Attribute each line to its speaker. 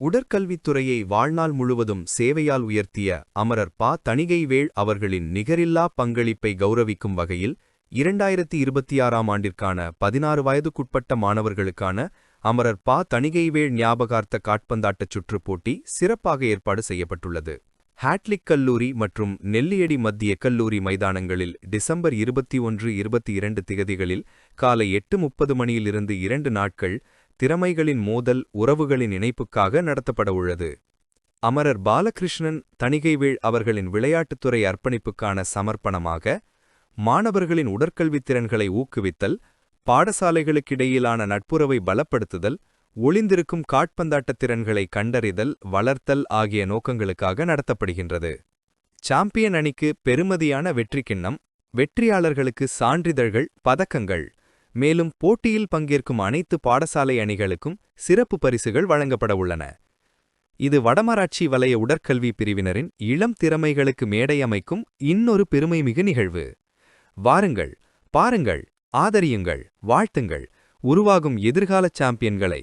Speaker 1: உடற்கல்வித்துறையை வாழ்நாள் முழுவதும் சேவையால் உயர்த்திய அமரர் பா. தணிகைவேள் அவர்களின் நிகரில்லா பங்களிப்பை கௌரவிக்கும் வகையில் இரண்டாயிரத்தி இருபத்தி ஆறாம் ஆண்டிற்கான பதினாறு வயதுக்குட்பட்ட மாணவர்களுக்கான அமரர் பா. தணிகைவேள் ஞாபகார்த்த காட்பந்தாட்டச் சுற்றுப் போட்டி சிறப்பாக ஏற்பாடு செய்யப்பட்டுள்ளது. ஹேட்லிக் கல்லூரி மற்றும் நெல்லியடி மத்திய கல்லூரி மைதானங்களில் டிசம்பர் இருபத்தி ஒன்று இருபத்தி இரண்டு திகதிகளில் காலை எட்டு முப்பது மணியிலிருந்து இரண்டு நாட்கள் திறமைகளின் மோதல் உறவுகளின் இணைப்புக்காக நடத்தப்பட உள்ளது. அமரர் பாலகிருஷ்ணன் தணிகைவேள் அவர்களின் விளையாட்டுத்துறை அர்ப்பணிப்புக்கான சமர்ப்பணமாக மாணவர்களின் உடற்கல்வித் திறன்களை ஊக்குவித்தல் பாடசாலைகளுக்கிடையிலான நட்புறவை பலப்படுத்துதல் ஒளிந்திருக்கும் காட்பந்தாட்டத் திறன்களை கண்டறிதல் வளர்த்தல் ஆகிய நோக்கங்களுக்காக நடத்தப்படுகின்றது. சாம்பியன் அணிக்கு பெருமதியான வெற்றி கிண்ணம் வெற்றியாளர்களுக்கு சான்றிதழ்கள் பதக்கங்கள். மேலும் போட்டியில் பங்கேற்கும் அனைத்து பாடசாலை அணிகளுக்கும் சிறப்பு பரிசுகள் வழங்கப்பட உள்ளன. இது வடமராட்சி வலய உடற்கல்வி பிரிவினரின் இளம் திறமைகளுக்கு மேடையமைக்கும் இன்னொரு இன்னொரு பெருமைமிகு நிகழ்வு. வாருங்கள் பாருங்கள் ஆதரியுங்கள் வாழ்த்துங்கள் உருவாகும் எதிர்கால சாம்பியன்களை